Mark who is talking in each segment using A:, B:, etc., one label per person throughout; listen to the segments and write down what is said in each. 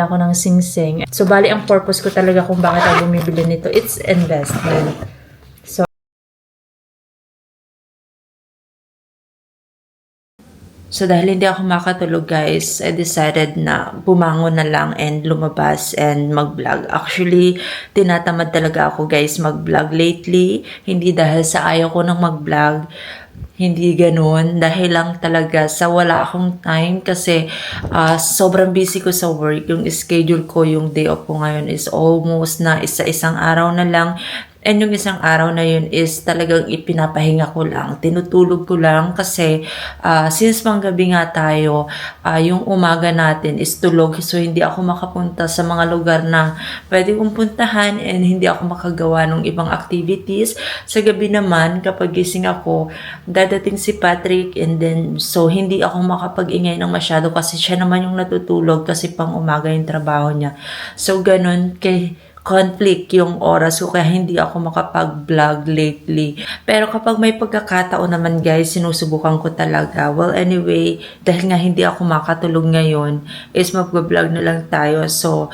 A: bumili ako ng sing-sing. So, bali ang purpose ko talaga kung bakit ako bumibili nito, it's investment. So, So, dahil hindi ako makatulog, guys, I decided na bumangon na lang and lumabas and mag-vlog. Actually, tinatamad talaga ako, guys, mag-vlog lately. Hindi dahil sa ayaw ko nang mag-vlog. Hindi ganun. Dahil lang talaga sa wala akong time kasi ah, sobrang busy ko sa work. Yung schedule ko, yung day off ko ngayon is almost na isa-isang araw na lang. And yung isang araw na yun is talagang ipinapahinga ko lang. Tinutulog ko lang kasi ah, since panggabi nga tayo, ah, yung umaga natin is tulog. So hindi ako makapunta sa mga lugar na pwede kong puntahan and hindi ako makagawa ng ibang activities. Sa gabi naman, kapag gising ako, dadating si Patrick and then so hindi ako makapag-ingay ng masyado kasi siya naman yung natutulog kasi pang umaga yung trabaho niya. So ganun kay conflict yung oras ko kaya hindi ako makapag-vlog lately. Pero kapag may pagkakataon naman guys, sinusubukan ko talaga. Well, anyway, dahil nga hindi ako makatulog ngayon, is mag-vlog na lang tayo. So,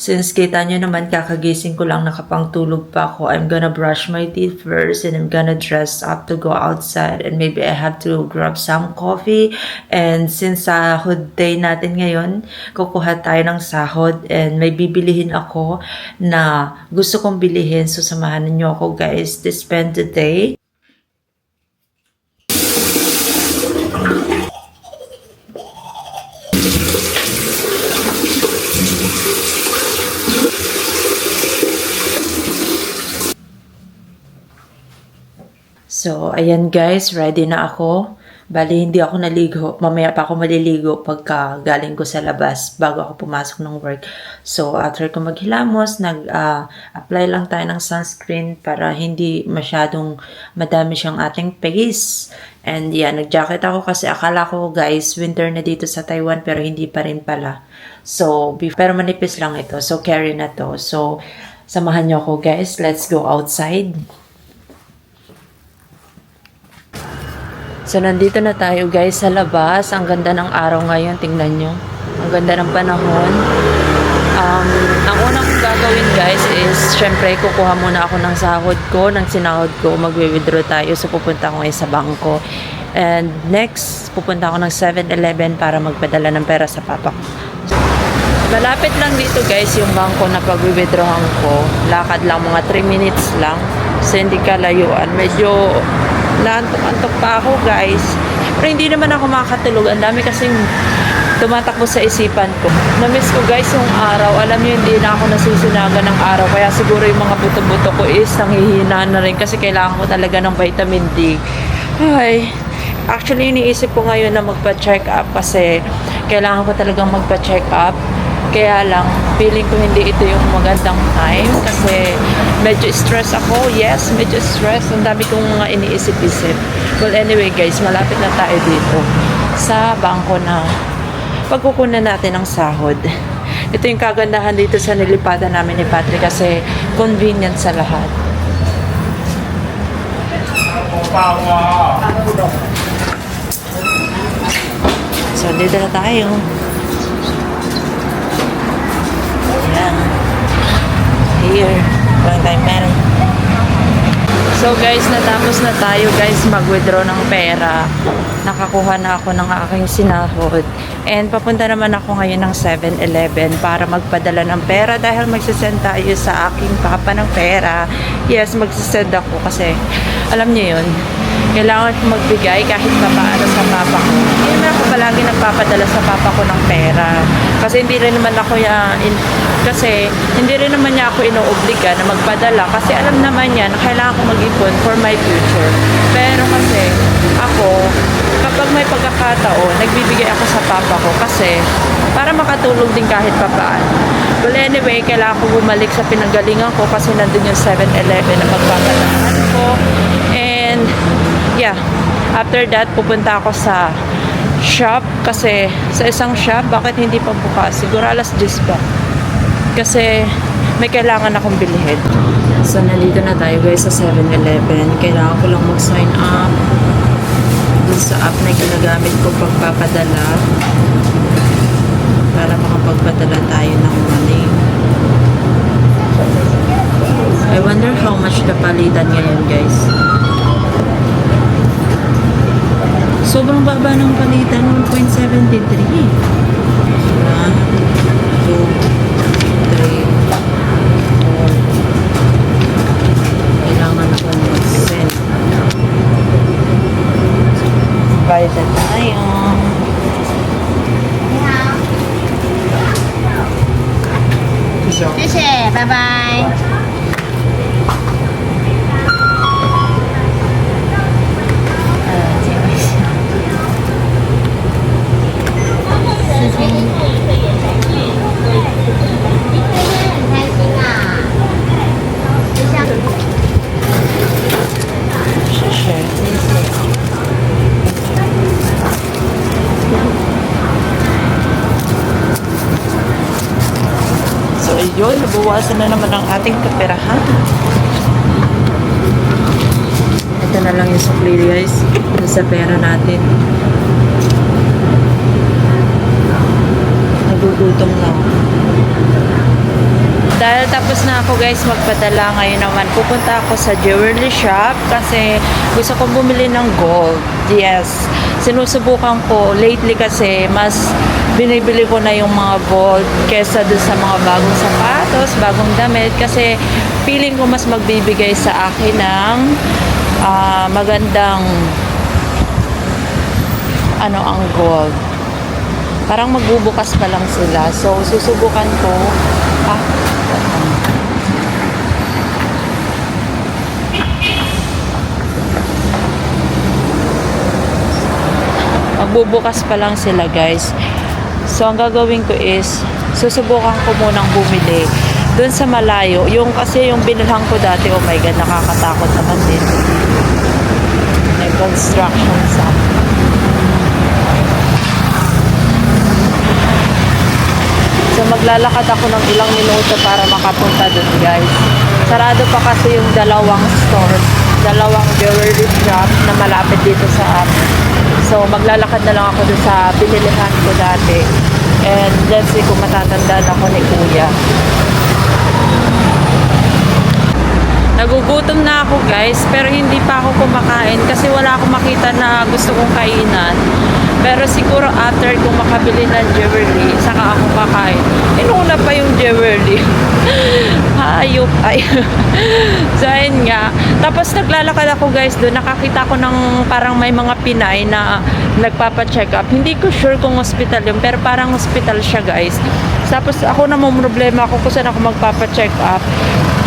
A: since kita nyo naman kakagising ko lang nakapangtulog pa ako, I'm gonna brush my teeth first and I'm gonna dress up to go outside and maybe I have to grab some coffee. And since sahod day natin ngayon, kukuha tayo ng sahod and may bibilihin ako na gusto kong bilihin. So, samahan niyo ako guys to spend the day. So, ayan guys, ready na ako. Bali, hindi ako naligo. Mamaya pa ako maliligo pagka galing ko sa labas bago ako pumasok ng work. So, after ko maghilamos, nag-apply lang tayo ng sunscreen para hindi masyadong madami siyang ating face. And yan, nag-jacket ako kasi akala ko guys, winter na dito sa Taiwan pero hindi pa rin pala. So, pero manipis lang ito. So, carry na to. So, samahan niyo ako guys. Let's go outside. So, nandito na tayo guys sa labas. Ang ganda ng araw ngayon. Tingnan nyo. Ang ganda ng panahon. Um, ang unang kong gagawin guys is, syempre, kukuha muna ako ng sahod ko, ng sinahod ko. Magwi-withdraw tayo. So, pupunta ako ngayon sa bangko. And next, pupunta ako ng 7-Eleven para magpadala ng pera sa papa ko. Malapit lang dito guys yung bangko na pag-withdrawhan ko. Lakad lang mga 3 minutes lang. So hindi ka layuan. Medyo naantok-antok pa ako guys. Pero hindi naman ako makakatulog. Ang dami kasing tumatakbo sa isipan ko. Na-miss ko guys yung araw. Alam niyo hindi na ako nasusunagan ng araw. Kaya siguro yung mga buto-buto ko is nanghihina na rin kasi kailangan ko talaga ng vitamin D. Ay, actually iniisip ko ngayon na magpa-check up kasi kailangan ko talagang magpa-check up. Kaya lang, feeling ko hindi ito yung magandang time kasi medyo stress ako. Yes, medyo stress. Ang dami kong mga iniisip-isip. Well, anyway guys, malapit na tayo dito sa bangko na pagkukunan natin ng sahod. Ito yung kagandahan dito sa nilipatan namin ni Patrick kasi convenient sa lahat. So, dito na tayo. Ayan. Here. Walang time meron. So guys, natapos na tayo guys mag-withdraw ng pera. Nakakuha na ako ng aking sinahod. And papunta naman ako ngayon ng 7-Eleven para magpadala ng pera dahil magsisend tayo sa aking papa ng pera. Yes, magsisend ako kasi alam niyo yun, kailangan magbigay kahit pa paano sa papa ko. Ako palagi nagpapadala sa papa ko ng pera. Kasi hindi rin naman ako ya, in, kasi hindi rin naman niya ako inoobliga na magpadala kasi alam naman niya na kailangan ko mag-ipon for my future. Pero kasi ako, kapag may pagkakataon, nagbibigay ako sa papa ko kasi para makatulong din kahit pa paano. Well, anyway, kailangan ko bumalik sa pinanggalingan ko kasi nandun yung 7-Eleven na magpapadaan ko. And, yeah, after that, pupunta ako sa shop kasi sa isang shop, bakit hindi pa bukas? Siguro alas 10 pa. Kasi may kailangan akong bilhin. So, nandito na tayo guys sa 7-Eleven. Kailangan ko lang mag-sign up dun sa app na ginagamit ko pagpapadala para makapagpadala tayo ng money. I wonder how much the palitan ngayon guys. Sobrang baba ng palitan, 1.73. 1, 2, 3, 4. Kailangan ko mag-send. Bayad na tayo.
B: 谢谢，
A: So, yun, nabawasan na naman ang ating kaperahan. Ito na lang yung sukli, guys. Ito sa pera natin. Nagugutom na ako. Dahil tapos na ako guys magpadala ngayon naman pupunta ako sa jewelry shop kasi gusto kong bumili ng gold. Yes. Sinusubukan ko lately kasi mas binibili ko na yung mga gold kesa dun sa mga bagong sapatos, bagong damit kasi feeling ko mas magbibigay sa akin ng ah, magandang ano ang gold. Parang magbubukas pa lang sila. So, susubukan ko. Ah, magbubukas pa lang sila guys. So, ang gagawin ko is, susubukan ko munang bumili doon sa malayo. Yung kasi yung binilhan ko dati, oh my God, nakakatakot naman din. May construction sa So maglalakad ako ng ilang minuto para makapunta dun guys. Sarado pa kasi yung dalawang store, dalawang jewelry shop na malapit dito sa amin. So maglalakad na lang ako dun sa binilihan ko dati. And let's see kung matatandaan ako ni Kuya. Nagugutom na ako guys, pero hindi pa ako kumakain kasi wala akong makita na gusto kong kainan. Pero siguro after kung makabili ng jewelry, saka ako kakain. Inuna pa yung jewelry. Hayop. Ay. so, ayun nga. Tapos naglalakad ako guys doon. Nakakita ko ng parang may mga Pinay na nagpapa-check up. Hindi ko sure kung hospital yun, pero parang hospital siya guys. Tapos ako namang problema ako kung saan ako magpapa-check up.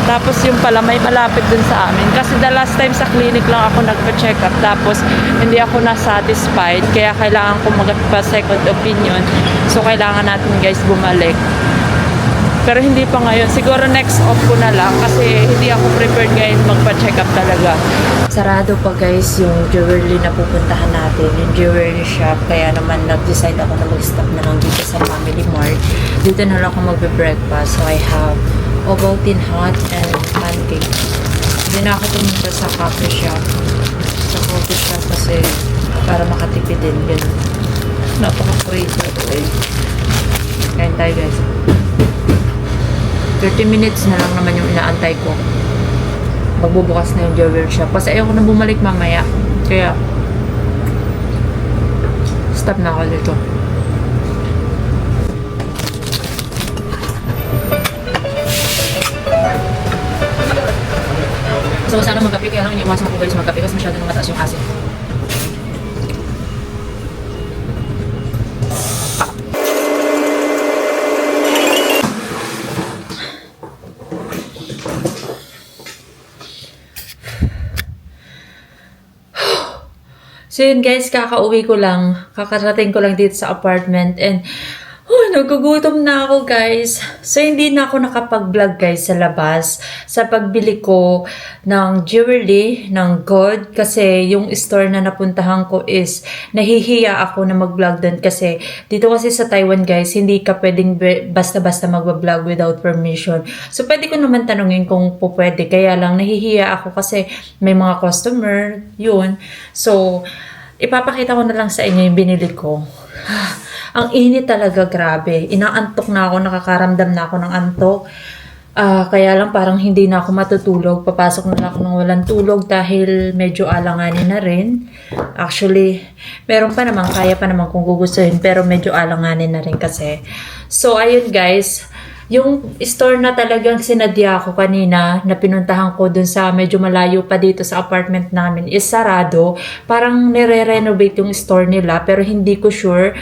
A: Tapos yung pala may malapit dun sa amin. Kasi the last time sa clinic lang ako nagpa-check up. Tapos hindi ako na-satisfied. Kaya kailangan ko magpa-second opinion. So kailangan natin guys bumalik. Pero hindi pa ngayon. Siguro next off ko na lang. Kasi hindi ako prepared ngayon magpa-check up talaga. Sarado pa guys yung jewelry na pupuntahan natin. Yung jewelry shop. Kaya naman nag-decide ako na mag-stop na lang dito sa Family Mart. Dito na lang ako magbe-breakfast. So I have Ovaltine hot and pancake. Hindi na ako pumunta sa coffee shop. Sa coffee shop kasi para makatipid din. Ganun. Napaka-crazy ito eh. Kain tayo guys. 30 minutes na lang naman yung inaantay ko. Magbubukas na yung jewelry shop. Kasi ayoko na bumalik mamaya. Kaya, stop na ako dito. So, sana magkape. Kaya lang iniwasan ko guys magkape kasi masyado mataas yung acid. So yun guys, kakauwi ko lang. Kakarating ko lang dito sa apartment and oh, nagugutom na ako guys. So hindi na ako nakapag-vlog guys sa labas sa pagbili ko ng jewelry, ng gold kasi yung store na napuntahan ko is nahihiya ako na mag-vlog doon kasi dito kasi sa Taiwan guys, hindi ka pwedeng basta-basta mag-vlog without permission. So pwede ko naman tanungin kung po pwede. Kaya lang nahihiya ako kasi may mga customer, yun. So, ipapakita ko na lang sa inyo yung binili ko. Ang init talaga, grabe. Inaantok na ako, nakakaramdam na ako ng antok. Ah, kaya lang parang hindi na ako matutulog. Papasok na ako ng walang tulog dahil medyo alanganin na rin. Actually, meron pa naman, kaya pa naman kung gugustuhin, pero medyo alanganin na rin kasi. So, ayun guys, yung store na talagang sinadya ko kanina na pinuntahan ko dun sa medyo malayo pa dito sa apartment namin is sarado. Parang nire-renovate yung store nila pero hindi ko sure.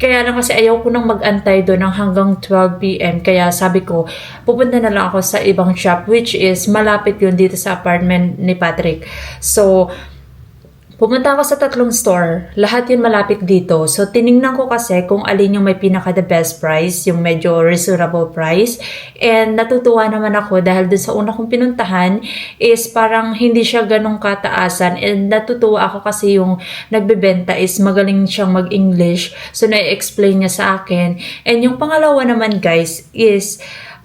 A: Kaya lang kasi ayaw ko nang mag-antay doon ng hanggang 12pm. Kaya sabi ko, pupunta na lang ako sa ibang shop which is malapit yun dito sa apartment ni Patrick. So, Pumunta ako sa tatlong store. Lahat yun malapit dito. So, tiningnan ko kasi kung alin yung may pinaka the best price, yung medyo reasonable price. And natutuwa naman ako dahil dun sa una kong pinuntahan is parang hindi siya ganong kataasan. And natutuwa ako kasi yung nagbebenta is magaling siyang mag-English. So, na-explain niya sa akin. And yung pangalawa naman guys is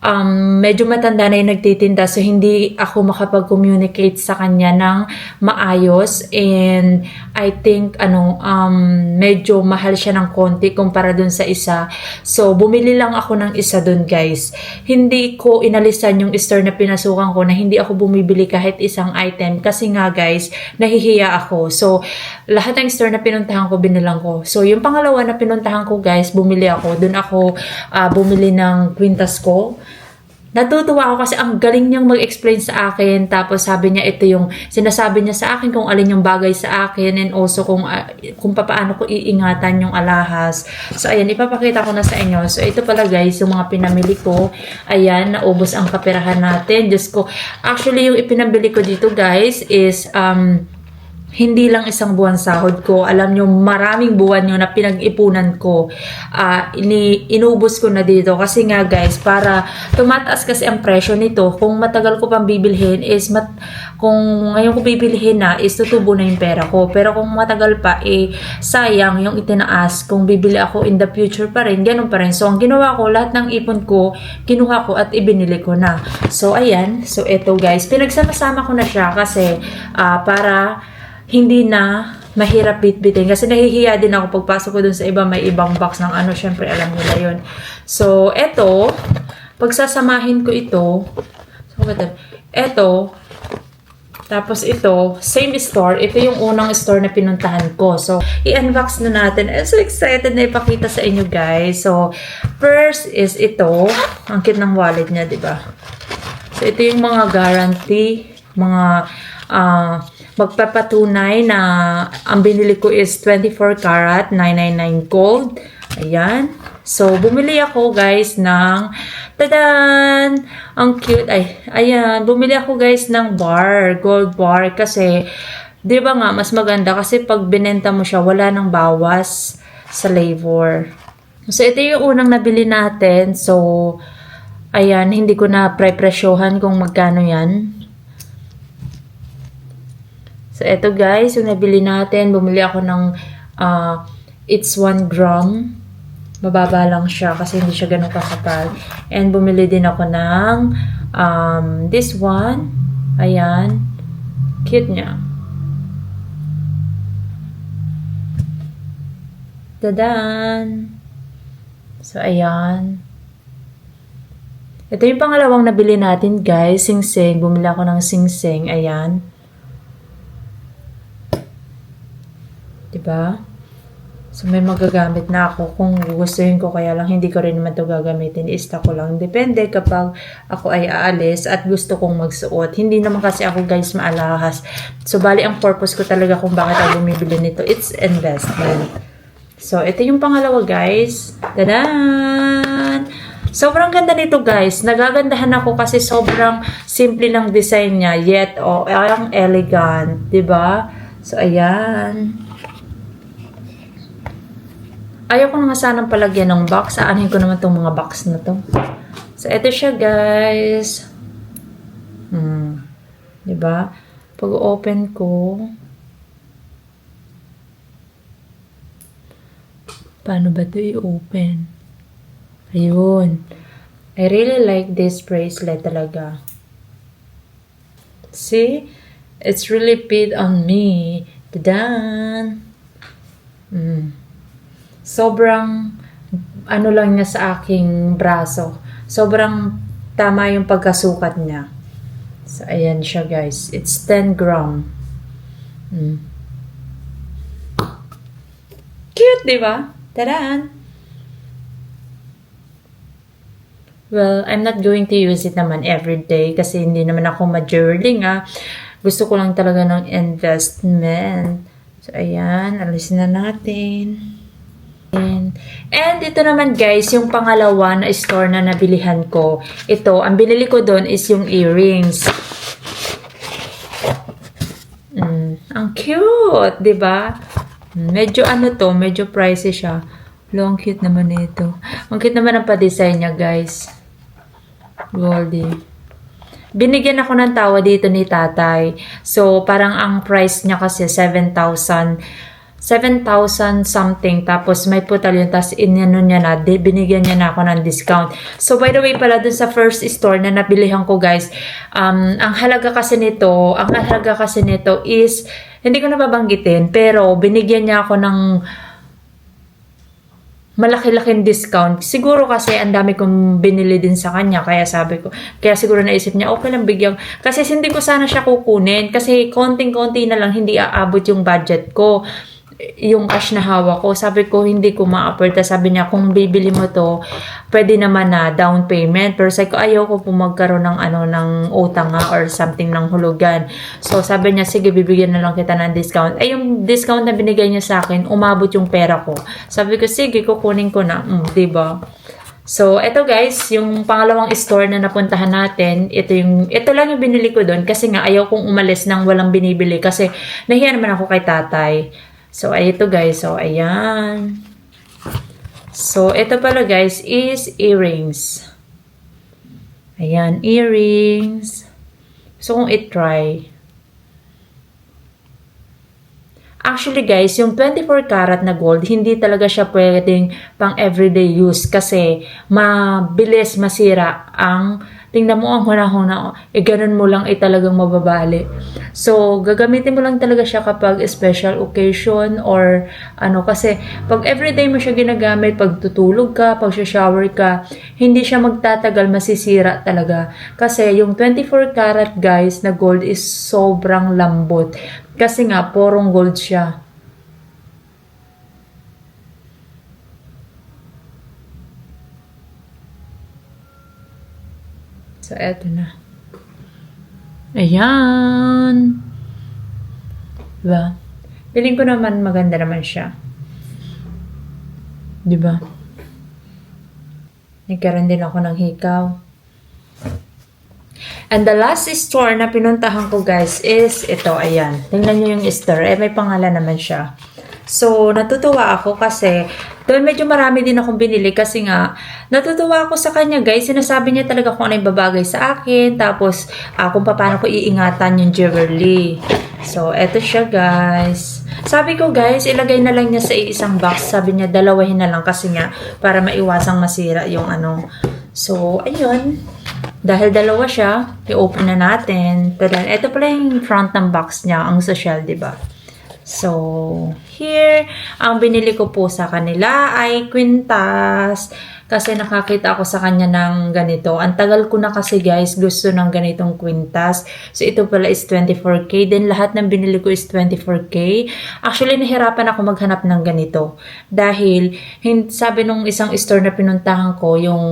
A: um, medyo matanda na yung nagtitinda so hindi ako makapag-communicate sa kanya ng maayos. And I think ano um, medyo mahal siya ng konti kumpara dun sa isa. So bumili lang ako ng isa dun guys. Hindi ko inalisan yung store na pinasukan ko na hindi ako bumibili kahit isang item kasi nga guys nahihiya ako. So lahat ng store na pinuntahan ko binilang ko. So yung pangalawa na pinuntahan ko guys bumili ako. Dun ako ah, bumili ng quintas ko Natutuwa ako kasi ang galing niyang mag-explain sa akin. Tapos sabi niya ito yung sinasabi niya sa akin kung alin yung bagay sa akin and also kung ah, kung paano ko iingatan yung alahas. So ayan, ipapakita ko na sa inyo. So ito pala guys, yung mga pinamili ko. Ayan, naubos ang kaperahan natin. Diyos ko. Actually, yung ipinabili ko dito guys is um, hindi lang isang buwan sahod ko. Alam nyo, maraming buwan yun na pinag-ipunan ko. Ah, ini inubos ko na dito. Kasi nga guys, para tumataas kasi ang presyo nito, kung matagal ko pang bibilhin is, mat, kung ngayon ko bibilhin na, is tutubo na yung pera ko. Pero kung matagal pa, eh, sayang yung itinaas. Kung bibili ako in the future pa rin, ganun pa rin. So, ang ginawa ko, lahat ng ipon ko, kinuha ko at ibinili ko na. So, ayan. So, eto guys, pinagsama-sama ko na siya kasi ah, para hindi na mahirap bitbitin. Kasi nahihiya din ako pagpasok ko dun sa iba, may ibang box ng ano, syempre alam nila yun. So, eto, pagsasamahin ko ito, so, eto, tapos ito, same store. Ito yung unang store na pinuntahan ko. So, i-unbox na natin. I'm so excited na ipakita sa inyo, guys. So, first is ito. Ang cute ng wallet niya, di ba? So, ito yung mga guarantee, mga ah, magpapatunay na ang binili ko is 24 karat, 999 gold. Ayan. So, bumili ako guys ng, tadan! Ang cute. Ay, ayan. Bumili ako guys ng bar, gold bar. Kasi, di ba nga, mas maganda kasi pag binenta mo siya, wala nang bawas sa labor. So, ito yung unang nabili natin. So, ayan, hindi ko na pre-presyohan kung magkano yan. So, eto guys, yung nabili natin, bumili ako ng ah, it's 1 gram. Mababa lang siya kasi hindi siya ganun kakapal. And bumili din ako ng um, this one. Ayan. Cute niya. Dadan! So, ayan. Ito yung pangalawang nabili natin, guys. Sing-sing. Bumili ako ng sing-sing. Ayan. Diba? So, may magagamit na ako kung gustuhin ko. Kaya lang, hindi ko rin naman ito gagamitin. Ista ko lang. Depende kapag ako ay aalis at gusto kong magsuot. Hindi naman kasi ako, guys, maalahas. So, bali, ang purpose ko talaga kung bakit ako bumibili nito. It's investment. So, ito yung pangalawa, guys. Tadaan! Sobrang ganda nito, guys. Nagagandahan ako kasi sobrang simple lang design niya. Yet, oh, ang elegant. ba? So, ayan. Ayaw ko na nga sanang palagyan ng box. Aanin ko naman tong mga box na to. So, ito siya, guys. Hmm. ba? Pag open ko, paano ba ito i-open? Ayun. I really like this bracelet talaga. See? It's really fit on me. Tadan! Mm. Sobrang ano lang niya sa aking braso. Sobrang tama yung pagkasukat niya. So, ayan siya guys. It's 10 gram. Mm. Cute, di ba? Tadaan! Well, I'm not going to use it naman every day kasi hindi naman ako ma-jewelry nga. Gusto ko lang talaga ng investment. So, ayan. Alisin na natin. And, and ito naman guys, yung pangalawa na store na nabilihan ko. Ito, ang binili ko doon is yung earrings. Mm, ang cute, 'di ba? Medyo ano to, medyo pricey siya. Long cute naman nito. Ang cute naman ang pa-design niya, guys. Goldie. Binigyan ako ng tawa dito ni tatay. So, parang ang price niya kasi 7,000 7,000 something tapos may putal yun tapos inano niya na di, binigyan niya na ako ng discount so by the way pala dun sa first store na nabilihan ko guys um, ang halaga kasi nito ang halaga kasi nito is hindi ko na babanggitin pero binigyan niya ako ng malaki-laking discount. Siguro kasi ang dami kong binili din sa kanya. Kaya sabi ko, kaya siguro naisip niya, okay lang bigyan. Kasi hindi ko sana siya kukunin. Kasi konting-konti na lang, hindi aabot yung budget ko yung cash na hawak ko. Sabi ko, hindi ko ma-afford. Sabi niya, kung bibili mo to, pwede naman na down payment. Pero sabi ko, ayaw ko po magkaroon ng, ano, ng utang nga or something ng hulugan. So, sabi niya, sige, bibigyan na lang kita ng discount. Ay, yung discount na binigay niya sa akin, umabot yung pera ko. Sabi ko, sige, kukunin ko na. Mm, diba? So, eto guys, yung pangalawang store na napuntahan natin, ito yung ito lang yung binili ko doon kasi nga ayaw kong umalis nang walang binibili kasi nahiya naman ako kay tatay. So, ay ito guys. So, ayan. So, ito pala guys is earrings. Ayan, earrings. So, kung i-try. Actually guys, yung 24 karat na gold, hindi talaga siya pwedeng pang everyday use kasi mabilis masira ang tingnan mo ang huna-huna, eh ganun mo lang ay talagang mababali. So, gagamitin mo lang talaga siya kapag special occasion or ano kasi pag everyday mo siya ginagamit, pag tutulog ka, pag shower ka, hindi siya magtatagal, masisira talaga. Kasi yung 24 karat guys na gold is sobrang lambot. Kasi nga, porong gold siya. So, eto na. Ayan. Diba? Piling ko naman maganda naman siya. Diba? Nagkaroon din ako ng hikaw. And the last store na pinuntahan ko guys is ito, ayan. Tingnan nyo yung store. Eh, may pangalan naman siya. So, natutuwa ako kasi doon medyo marami din akong binili kasi nga natutuwa ako sa kanya guys. Sinasabi niya talaga kung ano yung babagay sa akin. Tapos, ah, kung paano ko iingatan yung jewelry. So, eto siya guys. Sabi ko guys, ilagay na lang niya sa isang box. Sabi niya, dalawahin na lang kasi nga para maiwasang masira yung ano. So, ayun. Dahil dalawa siya, i-open na natin. Pero ito pala yung front ng box niya, ang social, ba? So, here, ang binili ko po sa kanila ay kwintas. Kasi nakakita ako sa kanya ng ganito. Ang tagal ko na kasi guys, gusto ng ganitong kwintas. So, ito pala is 24K. Then, lahat ng binili ko is 24K. Actually, nahirapan ako maghanap ng ganito. Dahil, sabi nung isang store na pinuntahan ko, yung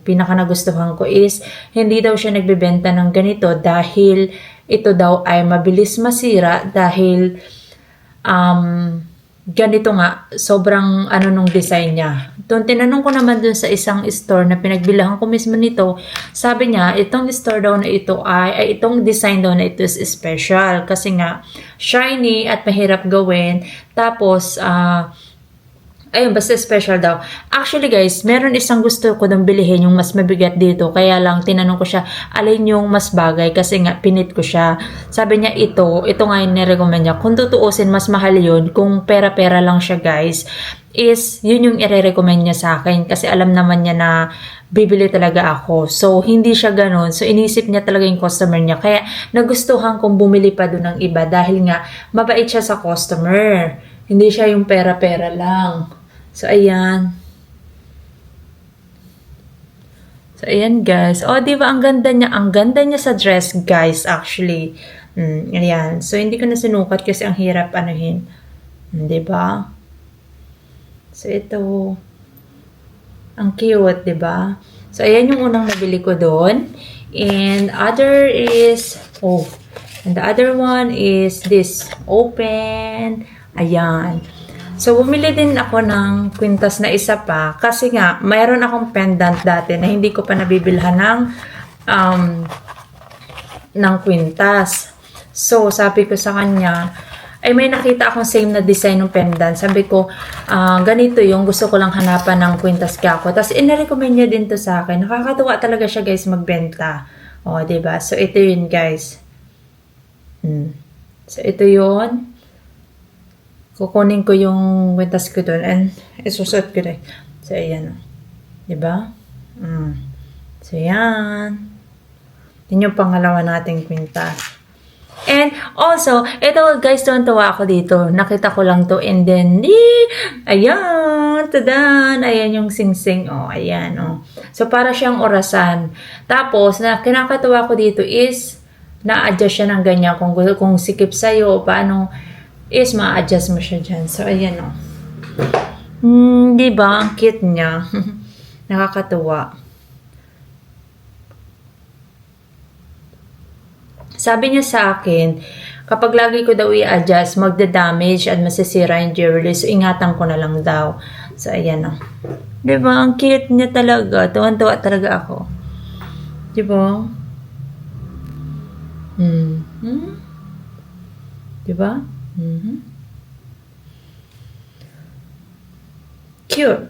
A: pinaka nagustuhan ko is, hindi daw siya nagbebenta ng ganito dahil ito daw ay mabilis masira dahil um, ganito nga, sobrang ano nung design niya. Doon, tinanong ko naman dun sa isang store na pinagbilahan ko mismo nito, sabi niya, itong store daw na ito ay, ay itong design daw na ito is special kasi nga, shiny at mahirap gawin. Tapos, ah, Ayun, basta special daw. Actually guys, meron isang gusto ko nang bilihin yung mas mabigat dito. Kaya lang, tinanong ko siya, alin yung mas bagay kasi nga, pinit ko siya. Sabi niya, ito, ito nga yung nirecommend niya. Kung tutuusin, mas mahal yun. Kung pera-pera lang siya guys, is yun yung ire-recommend niya sa akin. Kasi alam naman niya na bibili talaga ako. So, hindi siya ganun. So, inisip niya talaga yung customer niya. Kaya, nagustuhan kong bumili pa doon ng iba dahil nga, mabait siya sa customer. Hindi siya yung pera-pera lang. So, ayan. So, ayan guys. O, di ba ang ganda niya? Ang ganda niya sa dress, guys, actually. Mm, ayan. So, hindi ko na sinukat kasi ang hirap anuhin. Mm, di ba? So, ito. Ang cute, di ba? So, ayan yung unang nabili ko doon. And other is, oh, and the other one is this. Open. Ayan. So, bumili din ako ng kwintas na isa pa. Kasi nga, mayroon akong pendant dati na hindi ko pa nabibilhan ng, um, ng kwintas. So, sabi ko sa kanya, ay may nakita akong same na design ng pendant. Sabi ko, ah, ganito yung gusto ko lang hanapan ng kwintas ka ako. Tapos, inarecommend niya din to sa akin. Nakakatuwa talaga siya guys magbenta. O, ba So, ito yun guys. Hmm. So, ito yun kukunin ko yung kwintas ko doon and isusot ko rin. So, ayan. Diba? Mm. So, yan. Yun yung pangalawa nating kwintas. And also, ito guys, tuwan-tuwa ako dito. Nakita ko lang to and then, eh, ayan, tadan, ayan yung sing-sing, oh, ayan, oh. So, para siyang orasan. Tapos, na kinakatuwa ko dito is, na-adjust siya ng ganyan kung, kung sikip sa'yo paano, is ma-adjust mo siya dyan. So, ayan, oh. Hmm, di ba? Ang cute niya. Nakakatuwa. Sabi niya sa akin, kapag lagi ko daw i-adjust, magda-damage at masisira yung jewelry. So, ingatan ko na lang daw. So, ayan o. Di ba? Ang cute niya talaga. Tuwan-tuwa talaga ako. Di ba? Hmm. Hmm? Di Mhm. Cute.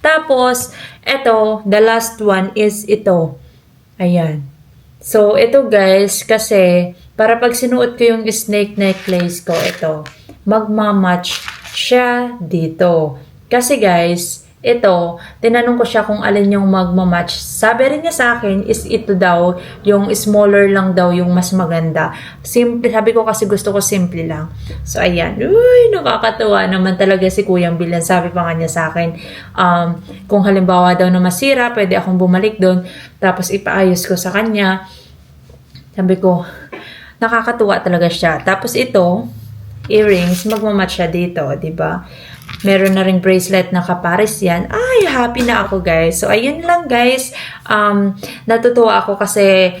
A: Tapos, eto, the last one is ito. Ayan. So, ito guys, kasi para pag sinuot ko yung snake necklace ko, ito, magmamatch siya dito. Kasi guys, ito, tinanong ko siya kung alin yung magmamatch. Sabi rin niya sa akin is ito daw, yung smaller lang daw yung mas maganda. Simple, sabi ko kasi gusto ko simple lang. So, ayan. Uy, nakakatuwa naman talaga si Kuyang Bilan. Sabi pa nga niya sa akin, um, kung halimbawa daw na masira, pwede akong bumalik doon. Tapos ipaayos ko sa kanya. Sabi ko, nakakatuwa talaga siya. Tapos ito, earrings, magmamatch siya dito, di ba? Meron na ring bracelet na kapares yan. Ay, happy na ako guys. So, ayun lang guys. Um, natutuwa ako kasi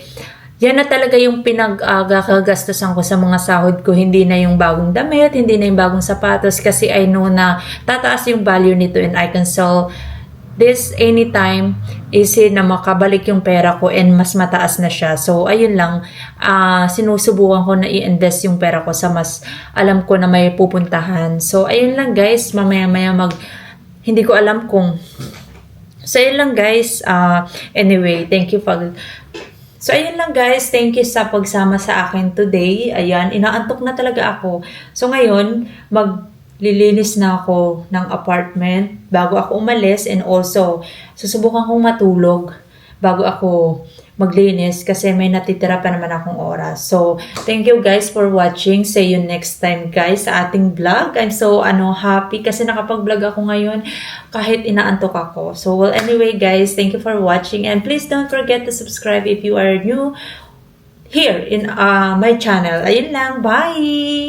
A: yan na talaga yung pinag-agagastusan ko sa mga sahod ko. Hindi na yung bagong damit, hindi na yung bagong sapatos kasi I know na tataas yung value nito and I can sell this anytime easy na makabalik yung pera ko and mas mataas na siya. So, ayun lang, ah sinusubukan ko na i-invest yung pera ko sa mas alam ko na may pupuntahan. So, ayun lang guys, mamaya-maya mag, hindi ko alam kung So, ayun lang guys. Ah, anyway, thank you pag... So, ayun lang guys. Thank you sa pagsama sa akin today. Ayan, inaantok na talaga ako. So, ngayon, maglilinis na ako ng apartment bago ako umalis and also, susubukan kong matulog bago ako maglinis kasi may natitira pa naman akong oras. So, thank you guys for watching. See you next time guys sa ating vlog. I'm so ano happy kasi nakapag-vlog ako ngayon kahit inaantok ako. So, well anyway guys, thank you for watching and please don't forget to subscribe if you are new here in uh, my channel. Ayun lang. Bye!